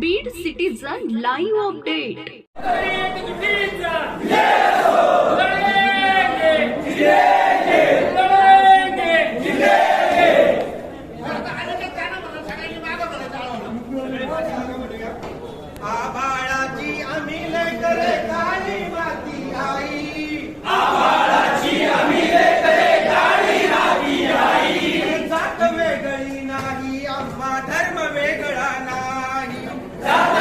Beed citizen live update आभाळाची आम्ही करे माती आई आई. जात वेगळी नाही आम्हा धर्म वेगळा नाही श्रमगंगेच्या तीरा जात वेगळी नाही आम्हा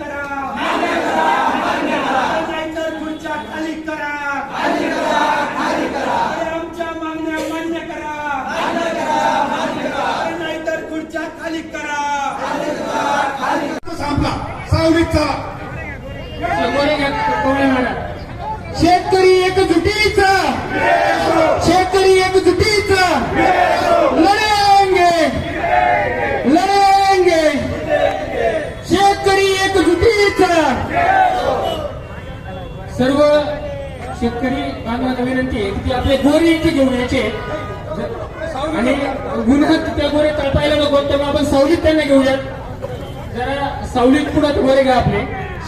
करा नाहीतर खुर्च्या खाली करा आमच्या मागण्या मान्य करा नाहीतर खुर्च्या खाली करा संपला कोवळे मारा. शेतकरी एकजुटीचा सर्व शेतकरी बांधवांना विनंती आहे की आपले गोरे इथे घेऊन यायचे. आणि गुणगत त्या गोरे तळपायला नको तेव्हा आपण सावलीत त्यांना घेऊयात. जरा सावलीत पुढे गोरे घ्या आपले.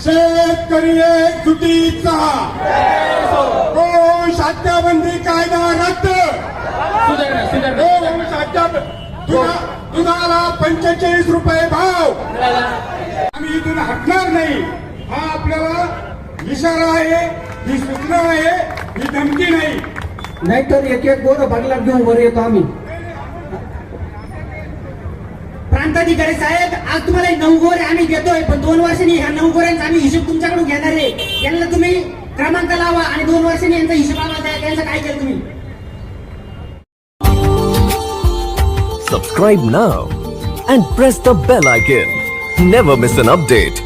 शेतकरी एकजुटीचा हो साठ्याबंदी कायदा रद्द. सुधारणा सुधारणा. हो दुधाला पंचेचाळीस रुपये भाव. आम्ही इथून हटणार नाही. हा आपल्याला इशारा आहे ही सूचना आहे ही धमकी नाही. नाहीतर एक एक गोरं भागला घेऊन वर येतो आम्ही. प्रांताधिकारी साहेब आज तुम्हाला हे नऊ गोरे आम्ही देतोय पण दोन वर्षांनी ह्या नऊ गोऱ्यांचा आम्ही हिशोब तुमच्याकडून घेणार आहे. यांना तुम्ही क्रमांक लावा आणि दोन वर्षांनी यांचा हिशोब आम्हाला त्यांचं काय केलं तुम्ही? Subscribe now and press the bell icon. Never miss an update.